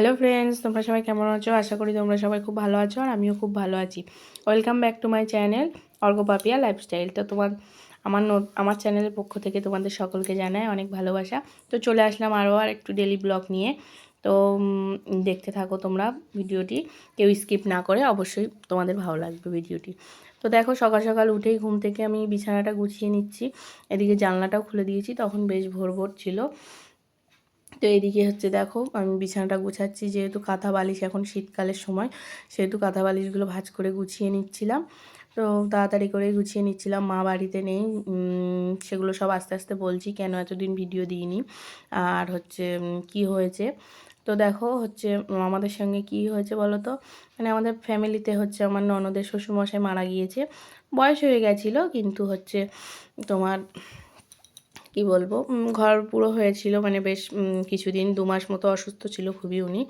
Hello friends তোমরা সবাই কেমন আছো? আশা করি তোমরা সবাই খুব ভালো আছো আর আমিও খুব ভালো আছি। Welcome back to my channel অর্গপাপিয়া lifestyle তো তোমার, আমার আমার চ্যানেলের পক্ষ থেকে তোমাদের সকলকে জানায় অনেক ভালোবাসা। তো চলে আসলাম আরও আর একটু ডেলি ব্লগ নিয়ে। তো দেখতে থাকো তোমরা ভিডিওটি। কেউ স্কিপ না করে অবশ্যই তোমাদের ভালো লাগবে ভিডিওটি। তো দেখো, সকাল সকাল উঠেই ঘুম থেকে আমি বিছানাটা গুছিয়ে নিচ্ছি। এদিকে জানলাটাও খুলে দিয়েছি, তখন বেশ ভোর ভোর ছিল। তো এদিকে হচ্ছে দেখো, আমি বিছানাটা গুছাচ্ছি যেহেতু কাঁথা বালিশ এখন শীতকালের সময়, সেহেতু কাঁথা বালিশগুলো ভাজ করে গুছিয়ে নিচ্ছিলাম। তো তাড়াতাড়ি করে গুছিয়ে নিচ্ছিলাম, মা বাড়িতে নেই সেগুলো সব আস্তে আস্তে বলছি, কেন এতদিন ভিডিও দিইনি, আর হচ্ছে কি হয়েছে? তো দেখো হচ্ছে আমাদের সঙ্গে কি হয়েছে বলো তো? মানে আমাদের ফ্যামিলিতে হচ্ছে আমার ননদের শ্বশুরমশাই মারা গিয়েছে, বয়স হয়ে গেছিল, কিন্তু হচ্ছে তোমার কি বলব? ঘর পুরো হয়েছিল মানে বেশ কিছুদিন, দু মাস মতো অসুস্থ ছিল খুবই উনি।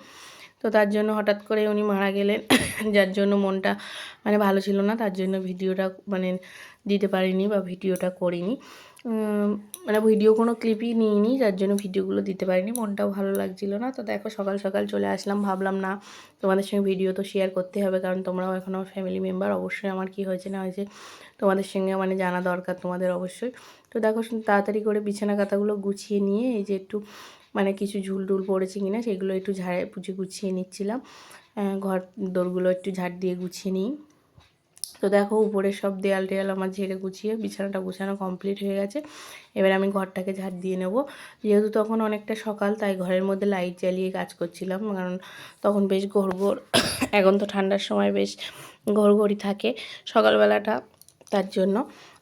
তো তার জন্য হঠাৎ করে উনি মারা গেলেন। যার জন্য মনটা মানে ভালো ছিল না, তার জন্য ভিডিওটা মানে দিতে পারিনি বা ভিডিওটা করিনি। মানে ভিডিও কোনো ক্লিপই নিইনি, যার জন্য ভিডিওগুলো দিতে পারিনি। মনটাও ভালো লাগছিল না। তো দেখো, সকাল সকাল চলে আসলাম। ভাবলাম, না, তোমাদের সঙ্গে ভিডিও তো শেয়ার করতে হবে, কারণ তোমরাও এখন আমার ফ্যামিলি মেম্বার অবশ্যই আমার কি হয়েছে না হয়েছে তোমাদের সঙ্গে মানে জানা দরকার তোমাদের অবশ্যই। তো দেখো, তাড়াতাড়ি করে বিছানা কাতাগুলো গুছিয়ে নিয়ে এই যে একটু মানে কিছু ঝুল টুল পড়েছে কিনা সেগুলো একটু ঝাড়ে পুজো গুছিয়ে নিচ্ছিলাম। ঘর দোরগুলো একটু ঝাড় দিয়ে গুছিয়ে নিই। তো দেখো উপরে সব দেয়াল টেয়াল আমার ঝেড়ে গুছিয়ে বিছানাটা গুছানো কমপ্লিট হয়ে গেছে। এবার আমি ঘরটাকে ঝাড় দিয়ে নেব। যেহেতু তখন অনেকটা সকাল, তাই ঘরের মধ্যে লাইট জ্বালিয়ে কাজ করছিলাম। কারণ তখন বেশ ঘোর ঘোর এখন তো ঠান্ডার সময় বেশ ঘোর ঘড়ি থাকে সকালবেলাটা তার জন্য।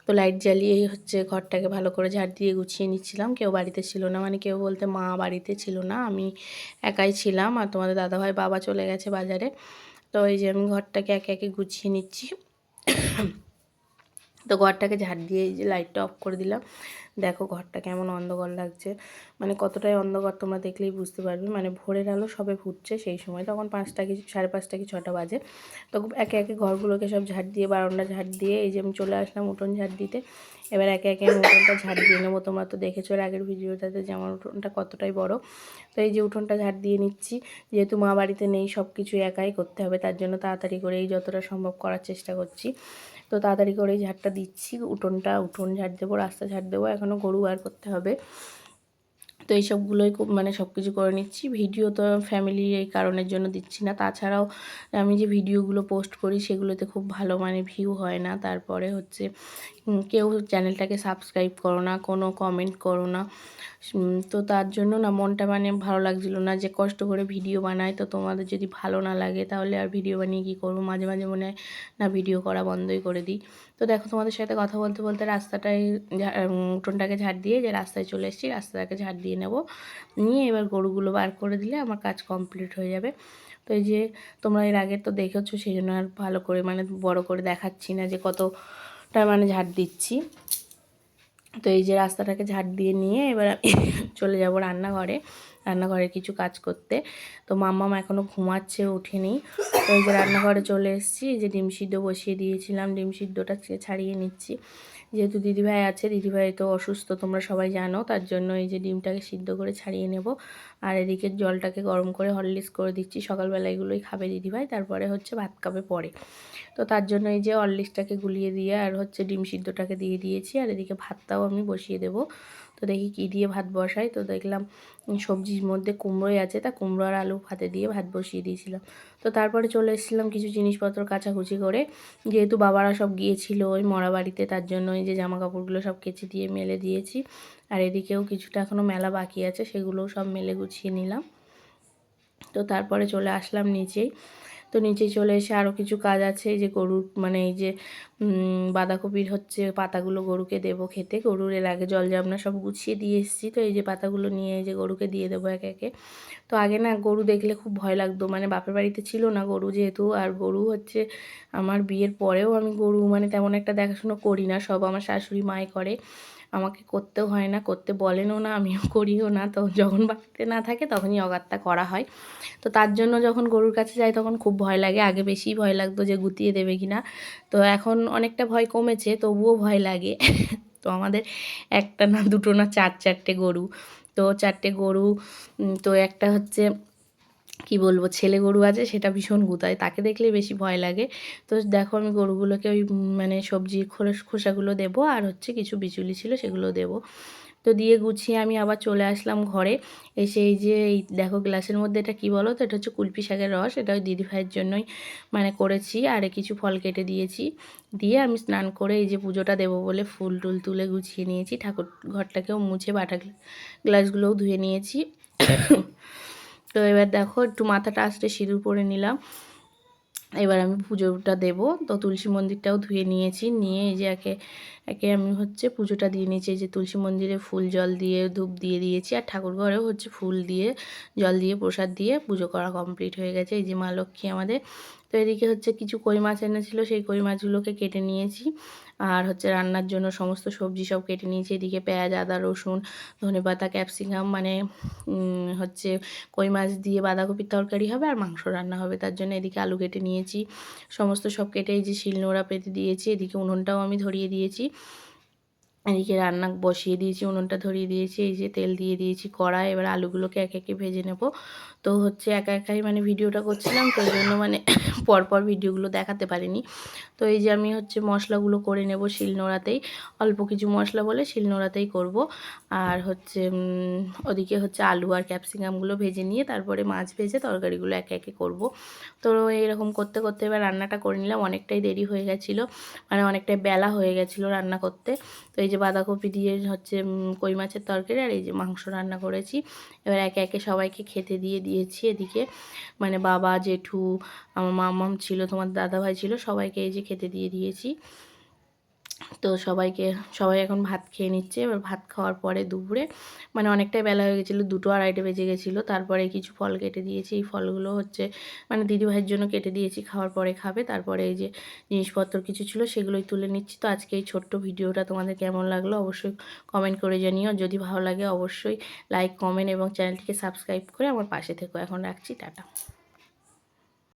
তো লাইট জ্বালিয়েই হচ্ছে ঘরটাকে ভালো করে ঝাড় দিয়ে গুছিয়ে নিচ্ছিলাম। কেউ বাড়িতে ছিল না মানে কেউ বলতে মা বাড়িতে ছিল না, আমি একাই ছিলাম আর তোমাদের দাদাভাই বাবা চলে গেছে বাজারে। তো এই যে আমি ঘরটাকে একে একে গুছিয়ে নিচ্ছি। তো ঘরটাকে ঝাড় দিয়ে এই যে লাইটটা অফ করে দিলাম। দেখো ঘরটা কেমন অন্ধকার লাগছে। মানে কতটাই অন্ধকার তোমরা দেখলেই বুঝতে পারবে। মানে ভোরের আলো সবে ফুটছে সেই সময়। তখন পাঁচটা কি, সাড়ে পাঁচটা কি, ছটা বাজে। তো একে একে ঘরগুলোকে সব ঝাড় দিয়ে, বারান্দা ঝাড় দিয়ে, এই যে আমি চলে আসলাম উঠোন ঝাড় দিতে। এবার একে একে আমি উঠোনটা ঝাড় দিয়ে নেব। তোমরা তো দেখেছ আগের ভিডিওটাতে যে আমার উঠোনটা কতটাই বড়। তো এই যে উঠোনটা ঝাড় দিয়ে নিচ্ছি। যেহেতু মা বাড়িতে নেই সব কিছু একাই করতে হবে। তার জন্য তাড়াতাড়ি করে এই যতটা সম্ভব করার চেষ্টা করছি। তো তাড়াতাড়ি করে ঝাড়টা দিচ্ছি। উঠোনটা, উঠোন ঝাড় দেবো, রাস্তা ঝাড় দেবো। এখনও গরু বার করতে হবে। তো এইসবগুলোই খুব মানে সব কিছু করে নিচ্ছি। ভিডিও তো ফ্যামিলির এই কারণের জন্য দিচ্ছি না। তাছাড়াও আমি যে ভিডিওগুলো পোস্ট করি, সেগুলোতে খুব ভালো মানে ভিউ হয় না। তারপরে হচ্ছে কেউ চ্যানেলটাকে সাবস্ক্রাইব করো না, কোনো কমেন্ট করো না। তো তার জন্য না মনটা মানে ভালো লাগছিল না যে কষ্ট করে ভিডিও বানাই তো তোমাদের যদি ভালো না লাগে তাহলে আর ভিডিও বানিয়ে কী করব? মাঝে মাঝে মনে হয় না ভিডিও করা বন্ধই করে দিই। তো দেখো তোমাদের সাথে কথা বলতে বলতে রাস্তাটায় উঠোনটাকে ঝাড় দিয়ে যে রাস্তায় চলে এসেছি, রাস্তাটাকে ঝাড় দিয়ে নেব। নিয়ে এবার গরুগুলো বার করে দিলে আমার কাজ কমপ্লিট হয়ে যাবে। তো এই যে তোমরা এর আগে তো দেখেছ, সেই জন্য আর ভালো করে মানে বড় করে দেখাচ্ছি না যে কতটা মানে ঝাড় দিচ্ছি। তো এই যে রাস্তাটাকে ঝাড় দিয়ে নিয়ে এবার আমি চলে যাব রান্নাঘরে। রান্নাঘরে কিছু কাজ করতে। তো মাম্মাম এখনও ঘুমাচ্ছে, ওঠেনি। তো এই যে রান্নাঘরে চলে এসেছি। যে ডিম সিদ্ধ বসিয়ে দিয়েছিলাম। ডিম সিদ্ধটা ছাড়িয়ে নিচ্ছি। যেহেতু দিদিভাই আছে, দিদিভাই তো অসুস্থ, তোমরা সবাই জানো, তার জন্য এই যে ডিমটাকে সিদ্ধ করে ছাড়িয়ে নেব। আর এদিকে জলটাকে গরম করে হরলিক্স করে দিচ্ছি, সকালবেলা এগুলোই খাবে দিদিভাই, তারপরে হচ্ছে ভাত খাবে পরে। তো তার জন্য এই যে হরলিক্সটাকে গুলিয়ে দিয়ে আর হচ্ছে ডিম সিদ্ধটাকে দিয়ে দিয়েছি, আর এদিকে ভাতটাও আমি বসিয়ে দেবো। তো দেখি কী দিয়ে ভাত বসাই। তো দেখলাম সবজির মধ্যে কুমড়োই আছে। তা কুমড়ো আর আলু ভাতে দিয়ে ভাত বসিয়ে দিয়েছিলাম। তো তারপরে চলে এসেছিলাম কিছু জিনিসপত্র কাচাকুচি করে। যেহেতু বাবারা সব গিয়েছিল ওই মরা বাড়িতে, তার জন্য ওই যে জামা কাপড়গুলো সব কেচে দিয়ে মেলে দিয়েছি। আর এদিকেও কিছুটা এখনও মেলা বাকি আছে, সেগুলোও সব মেলে গুছিয়ে নিলাম। তো তারপরে চলে আসলাম নিচেই। তো নিচে চলে এসে আরও কিছু কাজ আছে। এই যে গরুর মানে এই যে বাঁধাকপির হচ্ছে পাতাগুলো গরুকে দেবো খেতে। গরুর এর আগে জল জামনা সব গুছিয়ে দিয়ে এসেছি। তো এই যে পাতাগুলো নিয়ে এই যে গরুকে দিয়ে দেবো একে একে। তো আগে না গরু দেখলে খুব ভয় লাগতো। মানে বাপের বাড়িতে ছিল না গরু যেহেতু। আর গরু হচ্ছে আমার বিয়ের পরেও আমি গরু মানে তেমন একটা দেখাশুনো করি না। সব আমার শাশুড়ি মায় করে। আমাকে করতেও হয় না, করতে বলেনও না, আমিও করিও না। তো যখন বাড়িতে না থাকে তখনই অগাত্তা করা হয়। তো তার জন্য যখন গরুর কাছে যাই তখন খুব ভয় লাগে। আগে বেশি ভয় লাগতো যে গুতিয়ে দেবে কি না তো এখন অনেকটা ভয় কমেছে, তবুও ভয় লাগে। তো আমাদের একটা না, দুটো না, চার, চারটে গরু। তো চারটে গরু তো একটা হচ্ছে কি বলব, ছেলে গরু আছে, সেটা ভীষণ গুতায়। তাকে দেখলে বেশি ভয় লাগে। তো দেখো আমি গরুগুলোকে ওই মানে সবজি খোসাগুলো দেবো, আর হচ্ছে কিছু বিচুলি ছিল সেগুলো দেবো। তো দিয়ে গুছিয়ে আমি আবার চলে আসলাম ঘরে। এসে এই যে, এই দেখো গ্লাসের মধ্যে এটা কি বলো তো? এটা হচ্ছে কুলপি শাকের রস, এটা ওই দিদি ভাইয়ের জন্যই মানে করেছি, আর কিছু ফল কেটে দিয়েছি। দিয়ে আমি স্নান করে এই যে পুজোটা দেবো বলে ফুল টুল তুলে গুছিয়ে নিয়েছি। ঠাকুর ঘরটাকেও মুছে বাটা গ্লাসগুলোও ধুয়ে নিয়েছি। তো এবার দেখো একটু মাথাটা আসতে সিঁদুর পরে নিলাম। এবার আমি পুজোটা দেব। তো তুলসী মন্দিরটাও ধুয়ে নিয়েছি। নিয়ে এই যে একে একে আমি হচ্ছে পুজোটা দিয়ে নিয়েছি। যে তুলসী মন্দিরে ফুল জল দিয়ে, ধূপ দিয়ে দিয়েছি। আর ঠাকুর ঘরেও হচ্ছে ফুল দিয়ে, জল দিয়ে, প্রসাদ দিয়ে পুজো করা কমপ্লিট হয়ে গেছে। এই যে মা লক্ষ্মী আমাদের। তো এদিকে হচ্ছে কিছু কই মাছ এনেছিলো। সেই কই মাছগুলোকে কেটে নিয়েছি। আর হচ্ছে রান্নার জন্য সমস্ত সবজি সব কেটে নিয়েছি। এদিকে পেঁয়াজ, আদা, রসুন, ধনেপাতা, ক্যাপসিকাম মানে হচ্ছে কই মাছ দিয়ে বাঁধাকপির তরকারি হবে আর মাংস রান্না হবে। তার জন্য এদিকে আলু কেটে নিয়েছি। সমস্ত সব কেটে এই যে শিলনোড়া পেতে দিয়েছি। এদিকে উনুনটাও আমি ধরিয়ে দিয়েছি। এদিকে রান্না বসিয়ে দিয়েছি, উনুনটা ধরিয়ে দিয়েছি, এই যে তেল দিয়ে দিয়েছি কড়াই, এবার আলুগুলোকে এক একে ভেজে নেব। তো হচ্ছে একা একাই মানে ভিডিওটা করছিলাম, তো জন্য মানে পরপর ভিডিওগুলো দেখাতে পারিনি। তো এই যে আমি হচ্ছে মশলাগুলো করে নেব শিলনোড়াতেই অল্প কিছু মশলা বলে শিলনোড়াতেই করব। আর হচ্ছে ওদিকে হচ্ছে আলু আর ক্যাপসিকামগুলো ভেজে নিয়ে তারপরে মাছ ভেজে তরকারিগুলো একে একে করব। তো এরকম করতে করতে এবার রান্নাটা করে নিলাম, অনেকটাই দেরি হয়ে গেছিল মানে অনেকটাই বেলা হয়ে গেছিল রান্না করতে। তো এই যে বাঁধাকপি দিয়ে হচ্ছে কই মাছের তরকারি আর এই যে মাংস রান্না করেছি। এবার একে একে সবাইকে খেতে দিয়ে দিয়েছি এদিকে। মানে বাবা, জেঠু, আমার মামাম ছিল, তোমার দাদাভাই ছিল, সবাইকে এই যে খেতে দিয়ে দিয়েছি। তো সবাইকে, সবাই এখন ভাত খেয়ে নিচ্ছে। এবার ভাত খাওয়ার পরে দুপুরে মানে অনেকটাই বেলা হয়ে গেছিল, দুটো আড়াইটে বেজে গেছিল। তারপরে কিছু ফল কেটে দিয়েছি। এই ফলগুলো হচ্ছে মানে দিদিভাইয়ের জন্য কেটে দিয়েছি, খাওয়ার পরে খাবে। তারপরে এই যে জিনিসপত্র কিছু ছিল সেগুলোই তুলে নিচ্ছি। তো আজকে এই ছোট্ট ভিডিওটা তোমাদের কেমন লাগল অবশ্যই কমেন্ট করে জানিও। যদি ভালো লাগে অবশ্যই লাইক কমেন্ট এবং চ্যানেলটিকে সাবস্ক্রাইব করে আমার পাশে থেকো। এখন রাখছি, টাটা।